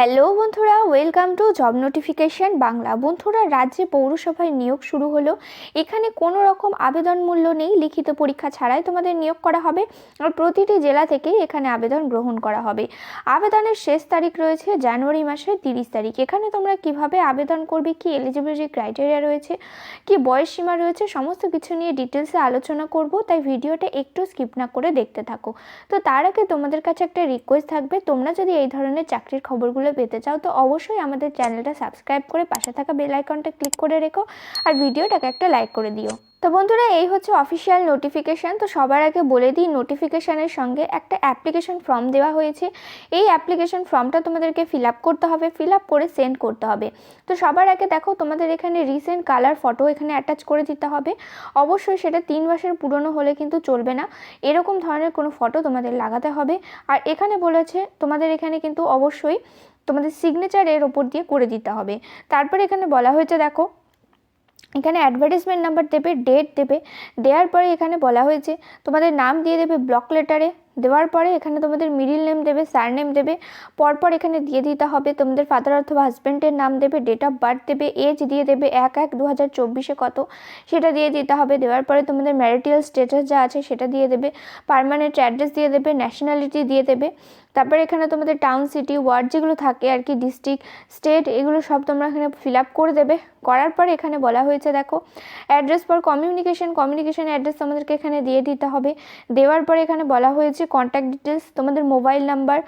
Hello বন্ধুরা, welcome to job notification Bangla. বন্ধুরা, রাজ্যে পৌরসভায় নিয়োগ শুরু হলো। এখানে কোনো রকম আবেদন মূল্য নেই। লিখিত পরীক্ষা ছাড়াই তোমাদের নিয়োগ করা হবে। আর প্রতিটি জেলা থেকেই এখানে আবেদন গ্রহণ করা হবে। আবেদনের শেষ তারিখ রয়েছে জানুয়ারি মাসের তিরিশ তারিখ। এখানে তোমরা কীভাবে আবেদন করবে, কি এলিজিবিলিটি ক্রাইটেরিয়া রয়েছে, কি বয়স সীমা রয়েছে, সমস্ত কিছু নিয়ে ডিটেলসে আলোচনা করব। তাই ভিডিওটা একটু স্কিপ না করে দেখতে থাকো। তো তার আগে তোমাদের কাছে একটা রিকোয়েস্ট থাকবে। তোমরা যদি এই ধরনের চাকরির খবরগুলো পেতে চাও, তো অবশ্যই আমাদের চ্যানেলটা সাবস্ক্রাইব করে পাশে থাকা বেল আইকনটা ক্লিক করে রেখো আর ভিডিওটাকে একটা লাইক করে দিও। তো বন্ধুরা, এই হচ্ছে অফিসিয়াল নোটিফিকেশান তো সবার আগে বলে দিই নোটিফিকেশানের সঙ্গে একটা অ্যাপ্লিকেশন ফর্ম দেওয়া হয়েছে। এই অ্যাপ্লিকেশন ফর্মটা তোমাদেরকে ফিল আপ করতে হবে ফিল আপ করে সেন্ড করতে হবে। তো সবার আগে দেখো, তোমাদের এখানে রিসেন্ট কালার ফটো এখানে অ্যাটাচ করে দিতে হবে। অবশ্যই সেটা তিন মাসের পুরনো হলে কিন্তু চলবে না। এরকম ধরনের কোনো ফটো তোমাদের লাগাতে হবে। আর এখানে বলেছে, তোমাদের এখানে কিন্তু অবশ্যই তোমাদের সিগনেচার এর ওপর দিয়ে করে দিতে হবে। তারপরে এখানে বলা হয়েছে, দেখো এখানে অ্যাডভার্টাইজমেন্ট নাম্বার দেবে ডেট দেবে। দেওয়ার পরে এখানে বলা হয়েছে, তোমাদের নাম দিয়ে দেবে ব্লক লেটারে দেওয়ার পরে এখানে তোমাদের মিডিল নেম দেবে সার নেম দেবে। পরপর এখানে দিয়ে দিতে হবে, তোমাদের ফাদার অথবা হাজব্যান্ডের নাম দেবে ডেট অফ বার্থ দেবে এজ দিয়ে দেবে, এক এক দু হাজার চব্বিশে কত। সেটা দিয়ে দিতে হবে, দেওয়ার পরে তোমাদের ম্যারিটাল স্টেটাস যা আছে সেটা দিয়ে দেবে পারমানেন্ট অ্যাড্রেস দিয়ে দেবে ন্যাশনালিটি দিয়ে দেবে। তারপরে এখানে তোমাদের টাউন সিটি ওয়ার্ড যেগুলো থাকে আর কি ডিস্ট্রিক্ট স্টেট এগুলো সব তোমরা এখানে ফিল আপ করে দেবে। করার পর এখানে বলা হয়েছে, দেখো অ্যাড্রেস পর কমিউনিকেশন কমিউনিকেশন অ্যাড্রেস তোমাদেরকে এখানে দিয়ে দিতে হবে। দেওয়ার পরে এখানে বলা হয়েছে কন্ট্যাক্ট ডিটেলস তোমাদের মোবাইল নাম্বার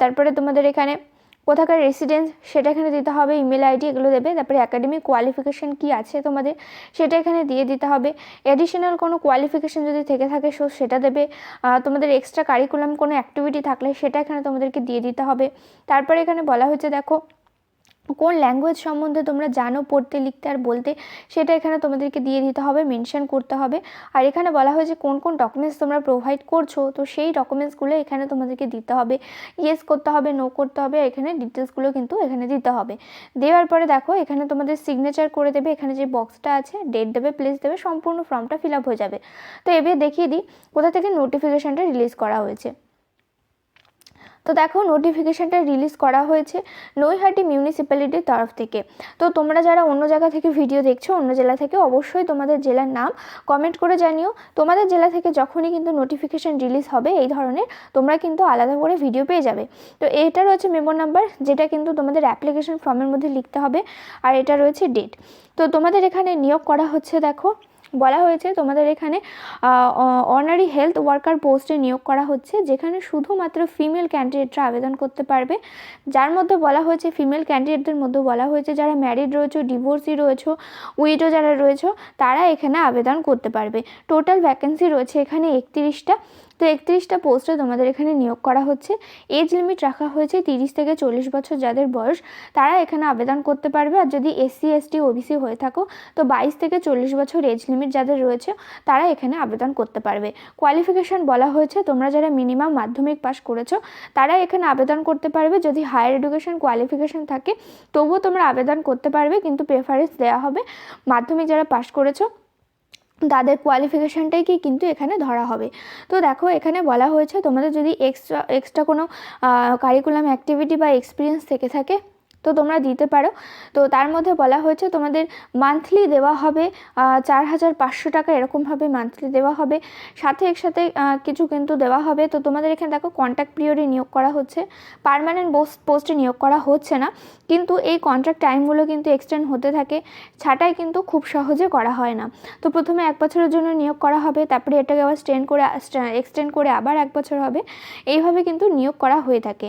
তারপরে তোমাদের এখানে কোথাকার রেসিডেন্স সেটা এখানে দিতে হবে ইমেল আইডি এগুলো দেবে, তারপরে একাডেমিক কোয়ালিফিকেশান কী আছে তোমাদের সেটা এখানে দিয়ে দিতে হবে। অ্যাডিশনাল কোনো কোয়ালিফিকেশান যদি থেকে থাকে সো সেটা দেবে। তোমাদের এক্সট্রা কারিকুলাম কোনো অ্যাক্টিভিটি থাকলে সেটা এখানে তোমাদেরকে দিয়ে দিতে হবে। তারপরে এখানে বলা হয়েছে দেখো কোন ল্যাঙ্গুয়েজ সম্বন্ধে তোমরা জানো, পড়তে, লিখতে আর বলতে, সেটা এখানে তোমাদেরকে দিয়ে দিতে হবে মেনশন করতে হবে। আর এখানে বলা হয়েছে কোন কোন ডকুমেন্টস তোমরা প্রোভাইড করছ, তো সেই ডকুমেন্টসগুলো এখানে তোমাদেরকে দিতে হবে। ইয়েস করতে হবে নো করতে হবে এখানে ডিটেলসগুলো কিন্তু এখানে দিতে হবে। দেওয়ার পরে দেখো, এখানে তোমাদের সিগনেচার করে দেবে, এখানে যে বক্সটা আছে ডেট দেবে প্লেস দেবে, সম্পূর্ণ ফর্মটা ফিল আপ হয়ে যাবে। তো এবার দেখিয়ে দিই, কোথা থেকে নোটিফিকেশানটা রিলিজ করা হয়েছে। তো দেখো নোটিফিকেশানটা রিলিজ করা হয়েছে নৈহাটি মিউনিসিপ্যালিটির তরফ থেকে। তো তোমরা যারা অন্য জায়গা থেকে ভিডিও দেখছ, অন্য জেলা থেকে, অবশ্যই তোমাদের জেলার নাম কমেন্ট করে জানিও। তোমাদের জেলা থেকে যখনই কিন্তু নোটিফিকেশান রিলিজ হবে এই ধরনের, তোমরা কিন্তু আলাদা করে ভিডিও পেয়ে যাবে। তো এটা রয়েছে মেমো নাম্বার যেটা কিন্তু তোমাদের অ্যাপ্লিকেশন ফর্মের মধ্যে লিখতে হবে, আর এটা রয়েছে ডেট তো তোমাদের এখানে নিয়োগ করা হচ্ছে, দেখো বলা হয়েছে তোমাদের এখানে অনারি হেলথ ওয়ার্কার পোস্টে নিয়োগ করা হচ্ছে, যেখানে শুধুমাত্র ফিমেল ক্যান্ডিডেটরা আবেদন করতে পারবে। যার মধ্যে বলা হয়েছে ফিমেল ক্যান্ডিডেটদের মধ্যে বলা হয়েছে, যারা ম্যারিড রয়েছে ডিভোর্সি রয়েছে উইডো যারা রয়েছে, তারা এখানে আবেদন করতে পারবে। টোটাল ভ্যাকেন্সি রয়েছে এখানে একত্রিশটা। তো একত্রিশটা পোস্টে তোমাদের এখানে নিয়োগ করা হচ্ছে। এজ লিমিট রাখা হয়েছে তিরিশ থেকে চল্লিশ বছর যাদের বয়স, তারা এখানে আবেদন করতে পারবে। আর যদি এসসি, এসটি, ওবিসি হয়ে থাকো, তো বাইশ থেকে চল্লিশ বছর এজ লিমিট যাদের রয়েছে, তারা এখানে আবেদন করতে পারবে। কোয়ালিফিকেশান বলা হয়েছে, তোমরা যারা মিনিমাম মাধ্যমিক পাস করেছ, তারা এখানে আবেদন করতে পারবে। যদি হায়ার এডুকেশন কোয়ালিফিকেশান থাকে, তবুও তোমরা আবেদন করতে পারবে, কিন্তু প্রেফারেন্স দেওয়া হবে। মাধ্যমিক যারা পাস করেছ তাদের কোয়ালিফিকেশানটাই কিন্তু এখানে ধরা হবে। তো দেখো, এখানে বলা হয়েছে, তোমাদের যদি এক্সট্রা এক্সট্রা কোনো কারিকুলাম অ্যাক্টিভিটি বা এক্সপিরিয়েন্স থেকে থাকে তো তোমরা দিতে পারো। তো তার মধ্যে বলা হয়েছে, তোমাদের মান্থলি দেওয়া হবে চার হাজার পাঁচশো টাকা, এরকমভাবে মান্থলি দেওয়া হবে। সাথে একসাথে কিছু কিন্তু দেওয়া হবে। তো তোমাদের এখানে দেখো কন্ট্যাক্ট পিরিয়ডে নিয়োগ করা হচ্ছে। পারমানেন্ট পোস্টে নিয়োগ করা হচ্ছে না। কিন্তু এই কন্ট্রাক্ট টাইমগুলো কিন্তু এক্সটেন্ড হতে থাকে। ছাটাই কিন্তু খুব সহজে করা হয় না। তো প্রথমে এক বছরের জন্য নিয়োগ করা হবে, তারপরে এটাকে আবার স্টেন্ড করে এক্সটেন্ড করে আবার এক বছর হবে। এইভাবে কিন্তু নিয়োগ করা হয়ে থাকে।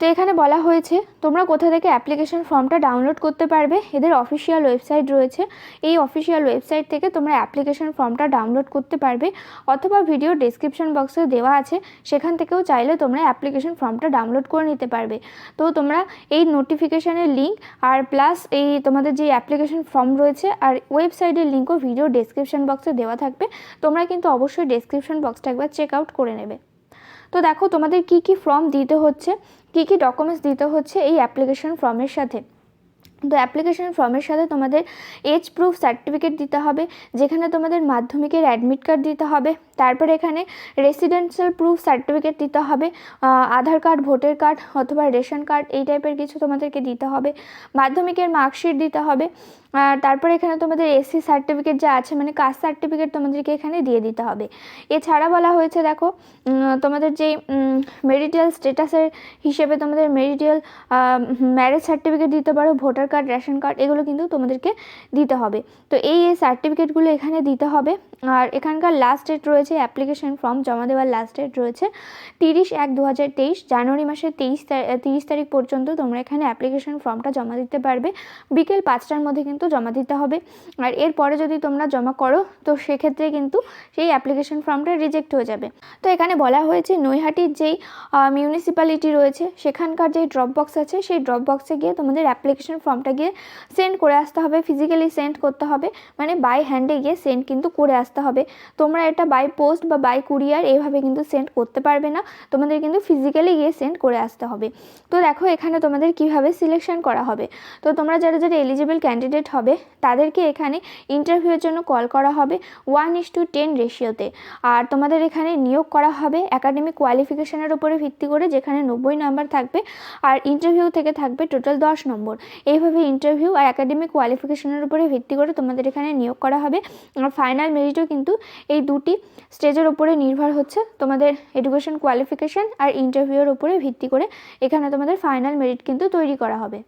তো এখানে বলা হয়েছে, তোমরা কোথা থেকে অ্যাপ্লিকেশন ফর্মটা ডাউনলোড করতে পারবে? এদের অফিসিয়াল ওয়েবসাইট রয়েছে। এই অফিসিয়াল ওয়েবসাইট থেকে তোমরা অ্যাপ্লিকেশন ফর্মটা ডাউনলোড করতে পারবে অথবা ভিডিও ডিসক্রিপশন বক্সে দেওয়া আছে। সেখান থেকেও চাইলে তোমরা অ্যাপ্লিকেশন ফর্মটা ডাউনলোড করে নিতে পারবে। তো তোমরা এই নোটিফিকেশানের লিঙ্ক আর প্লাস এই তোমাদের যে অ্যাপ্লিকেশন ফর্ম রয়েছে আর ওয়েবসাইটের লিঙ্কও ভিডিও ডিসক্রিপশন বক্সে দেওয়া থাকবে। তোমরা কিন্তু অবশ্যই ডিসক্রিপশন বক্সটা একবার চেক আউট করে নেবে। তো দেখো তোমাদের কি কি ফর্ম দিতে হচ্ছে? কী কী ডকুমেন্টস দিতে হচ্ছে এই অ্যাপ্লিকেশন ফর্মের সাথে? তো অ্যাপ্লিকেশন ফর্মের সাথে তোমাদের এজ প্রুফ সার্টিফিকেট দিতে হবে, যেখানে তোমাদের মাধ্যমিকের অ্যাডমিট কার্ড দিতে হবে। তারপরে এখানে রেসিডেন্সিয়াল প্রুফ সার্টিফিকেট দিতে হবে আধার কার্ড ভোটার কার্ড অথবা রেশন কার্ড এই টাইপের কিছু তোমাদেরকে দিতে হবে। মাধ্যমিকের মার্কশিট দিতে হবে তারপরে এখানে তোমাদের এসসি সার্টিফিকেট যা আছে মানে কাস্ট সার্টিফিকেট তোমাদেরকে এখানে দিয়ে দিতে হবে। এছাড়া বলা হয়েছে, দেখো তোমাদের যে মেরিটিয়াল স্ট্যাটাসের হিসেবে তোমাদের মেরিটিয়াল ম্যারেজ সার্টিফিকেট দিতে পারো, ভোটার কার্ড রেশন কার্ড এগুলো কিন্তু তোমাদেরকে দিতে হবে। তো এই সার্টিফিকেটগুলো এখানে দিতে হবে, আর এখানকার লাস্ট ডেট রয়েছে অ্যাপ্লিকেশন ফর্ম জমা দেওয়ার লাস্ট ডেট রয়েছে তিরিশ এক দু হাজার তেইশ, জানুয়ারি মাসের তেইশ তিরিশ তারিখ পর্যন্ত তোমরা এখানে অ্যাপ্লিকেশন ফর্মটা জমা দিতে পারবে। বিকেল পাঁচটার মধ্যে কিন্তু জমা দিতে হবে। আর এরপরে যদি তোমরা জমা করো, তো সেক্ষেত্রে কিন্তু সেই অ্যাপ্লিকেশন ফর্মটা রিজেক্ট হয়ে যাবে। তো এখানে বলা হয়েছে নৈহাটির যেই মিউনিসিপ্যালিটি রয়েছে, সেখানকার যেই ড্রপ বক্স আছে, সেই ড্রপ বক্সে গিয়ে তোমাদের অ্যাপ্লিকেশন ফর্মটা গিয়ে সেন্ড করে আসতে হবে ফিজিক্যালি সেন্ড করতে হবে। মানে বাই হ্যান্ডে গিয়ে সেন্ড কিন্তু করে আসতে হবে। তোমরা এটা বাই পোস্ট বা বাই কুরিয়ার এভাবে কিন্তু সেন্ড করতে পারবে না। তোমাদের কিন্তু ফিজিক্যালি গিয়ে সেন্ড করে আসতে হবে। তো দেখো, এখানে তোমাদের কীভাবে সিলেকশন করা হবে। তো তোমরা যারা যারা এলিজিবল ক্যান্ডিডেট হবে, তাদেরকে এখানে ইন্টারভিউয়ের জন্য কল করা হবে ওয়ান ইস টু টেন রেশিওতে আর তোমাদের এখানে নিয়োগ করা হবে একাডেমিক কোয়ালিফিকেশনের উপরে ভিত্তি করে, যেখানে নব্বই নাম্বার থাকবে আর ইন্টারভিউ থেকে থাকবে টোটাল দশ নম্বর এইভাবে ইন্টারভিউ আর একাডেমিক কোয়ালিফিকেশনের উপরে ভিত্তি করে তোমাদের এখানে নিয়োগ করা হবে। আর ফাইনাল মেরিটও কিন্তু এই দুটি স্টেজের উপরে নির্ভর হচ্ছে তোমাদের এডুকেশন কোয়ালিফিকেশন আর ইন্টারভিউর উপরে ভিত্তি করে এখানে তোমাদের ফাইনাল মেরিট কিন্তু তৈরি করা হবে।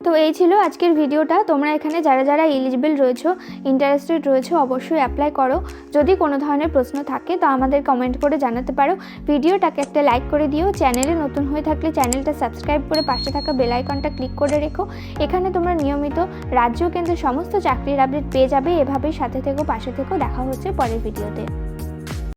তো এই ছিল আজকের ভিডিওটা। তোমরা এখানে যারা যারা এলিজিবল রয়েছো ইন্টারেস্টেড রয়েছো, অবশ্যই অ্যাপ্লাই করো। যদি কোনো ধরনের প্রশ্ন থাকে, তো আমাদের কমেন্ট করে জানাতে পারো। ভিডিওটাকে একটা লাইক করে দিও। চ্যানেলে নতুন হয়ে থাকলে চ্যানেলটা সাবস্ক্রাইব করে পাশে থাকা বেল আইকনটা ক্লিক করে রেখো। এখানে তোমরা নিয়মিত রাজ্য কেন্দ্রের সমস্ত চাকরির আপডেট পেয়ে যাবে। এভাবেই সাথে থেকো, পাশে থেকো। দেখা হচ্ছে পরের ভিডিওতে